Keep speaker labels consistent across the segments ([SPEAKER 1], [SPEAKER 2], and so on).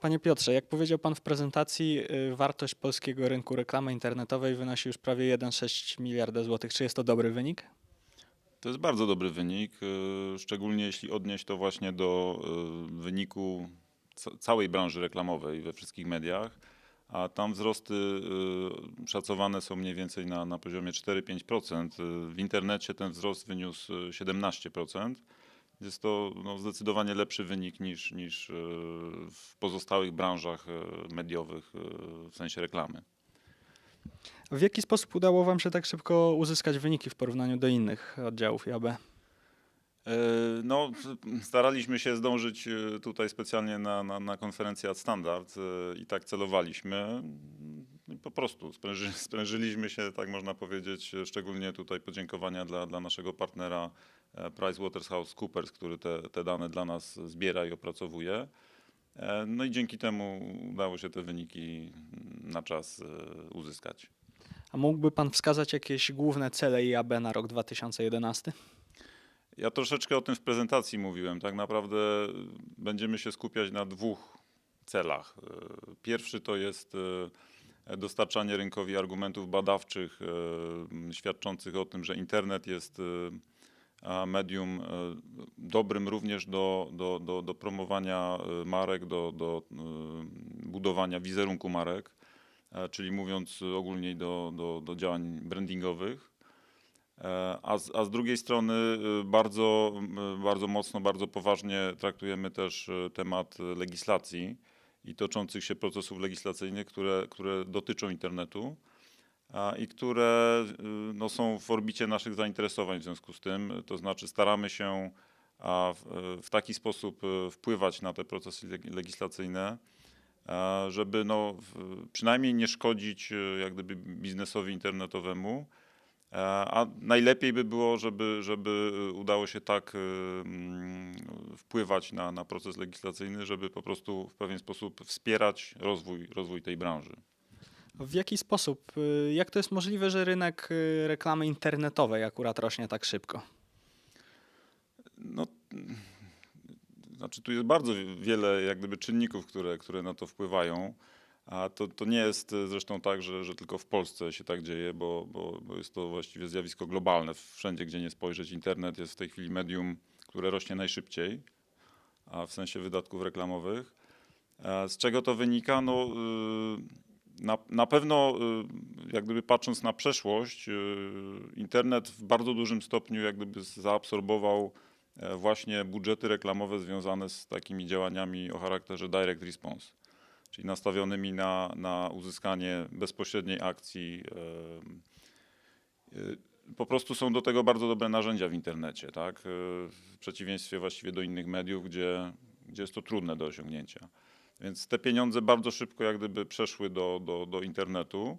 [SPEAKER 1] Panie Piotrze, jak powiedział Pan w prezentacji, y, wartość polskiego rynku reklamy internetowej wynosi już prawie 1,6 miliarda złotych. Czy jest to dobry wynik?
[SPEAKER 2] To jest bardzo dobry wynik, y, szczególnie jeśli odnieść to właśnie do y, wyniku ca- całej branży reklamowej we wszystkich mediach, a tam wzrosty szacowane są mniej więcej na, na poziomie 4-5%. Y, W internecie ten wzrost wyniósł y, 17%. Jest to no, zdecydowanie lepszy wynik niż, niż y, w pozostałych branżach y, mediowych y, w sensie reklamy.
[SPEAKER 1] W jaki sposób udało Wam się tak szybko uzyskać wyniki w porównaniu do innych oddziałów IAB?
[SPEAKER 2] E, No, staraliśmy się zdążyć e, tutaj specjalnie na, na, na konferencję Ad Standard e, i tak celowaliśmy. Po prostu spręży, sprężyliśmy się, tak można powiedzieć, szczególnie tutaj podziękowania dla, dla naszego partnera e, PricewaterhouseCoopers, który te, te dane dla nas zbiera i opracowuje. E, No i dzięki temu udało się te wyniki na czas e, uzyskać.
[SPEAKER 1] A mógłby Pan wskazać jakieś główne cele IAB na rok 2011?
[SPEAKER 2] Ja troszeczkę o tym w prezentacji mówiłem. Tak naprawdę będziemy się skupiać na dwóch celach. Pierwszy to jest dostarczanie rynkowi argumentów badawczych e, świadczących o tym, że internet jest e, medium e, dobrym również do, do, do, do promowania marek, do, do budowania wizerunku marek, czyli mówiąc ogólniej do, do, do działań brandingowych. A z, a z drugiej strony bardzo, bardzo mocno, bardzo poważnie traktujemy też temat legislacji i toczących się procesów legislacyjnych, które, które dotyczą internetu a, i które y, no, są w orbicie naszych zainteresowań w związku z tym. To znaczy staramy się a, w, w taki sposób y, wpływać na te procesy leg- legislacyjne, żeby no, przynajmniej nie szkodzić y, jak gdyby biznesowi internetowemu, A najlepiej by było, żeby, żeby udało się tak y, mm, wpływać na, na proces legislacyjny, żeby po prostu w pewien sposób wspierać rozwój, rozwój tej branży.
[SPEAKER 1] W jaki sposób, jak to jest możliwe, że rynek reklamy internetowej akurat rośnie tak szybko?
[SPEAKER 2] No, znaczy tu jest bardzo wiele jak gdyby czynników, które, które na to wpływają. A to, to nie jest e, zresztą tak, że, że tylko w Polsce się tak dzieje, bo, bo, bo jest to właściwie zjawisko globalne. Wszędzie, gdzie nie spojrzeć, internet jest w tej chwili medium, które rośnie najszybciej, a w sensie wydatków reklamowych. E, Z czego to wynika? No, y, na, na pewno, jak gdyby patrząc na przeszłość, internet w bardzo dużym stopniu jak gdyby zaabsorbował e, właśnie budżety reklamowe związane z takimi działaniami o charakterze direct response, czyli nastawionymi na, na uzyskanie bezpośredniej akcji. e, e, Po prostu są do tego bardzo dobre narzędzia w internecie, tak? E, W przeciwieństwie właściwie do innych mediów, gdzie, gdzie jest to trudne do osiągnięcia. Więc te pieniądze bardzo szybko jak gdyby przeszły do, do, do internetu.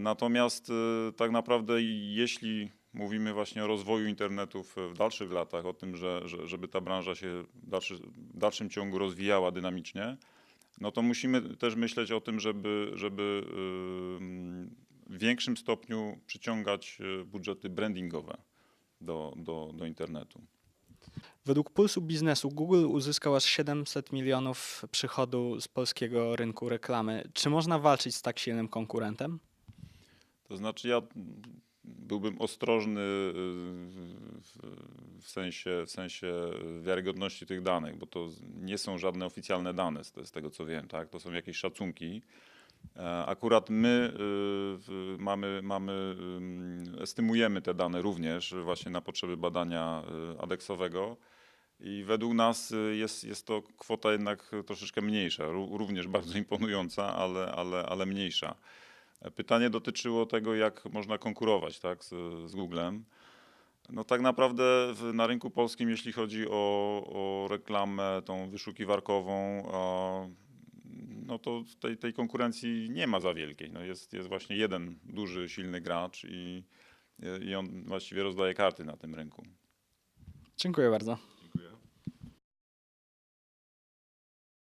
[SPEAKER 2] Natomiast tak naprawdę jeśli mówimy właśnie o rozwoju internetu w dalszych latach, o tym, że, że, żeby ta branża się w, dalszy, w dalszym ciągu rozwijała dynamicznie, no to musimy też myśleć o tym, żeby, żeby w większym stopniu przyciągać y, budżety brandingowe do, do, do internetu.
[SPEAKER 1] Według Pulsu Biznesu Google uzyskał aż 700 milionów przychodu z polskiego rynku reklamy. Czy można walczyć z tak silnym konkurentem?
[SPEAKER 2] To znaczy ja byłbym ostrożny y, w, sensie, w sensie wiarygodności tych danych, bo to nie są żadne oficjalne dane z, tego co wiem, tak? to są jakieś szacunki. E, Akurat my y, mamy, mamy, ym, estymujemy te dane również właśnie na potrzeby badania y, adeksowego i według nas jest, jest to kwota jednak troszeczkę mniejsza, ró- również bardzo imponująca, ale, ale, ale mniejsza. Pytanie dotyczyło tego, jak można konkurować tak, z, z Googlem. No tak naprawdę w, na rynku polskim, jeśli chodzi o, o reklamę tą wyszukiwarkową, a, no to tej, tej konkurencji nie ma za wielkiej. No jest, jest właśnie jeden duży, silny gracz i, i on właściwie rozdaje karty na tym rynku.
[SPEAKER 1] Dziękuję bardzo.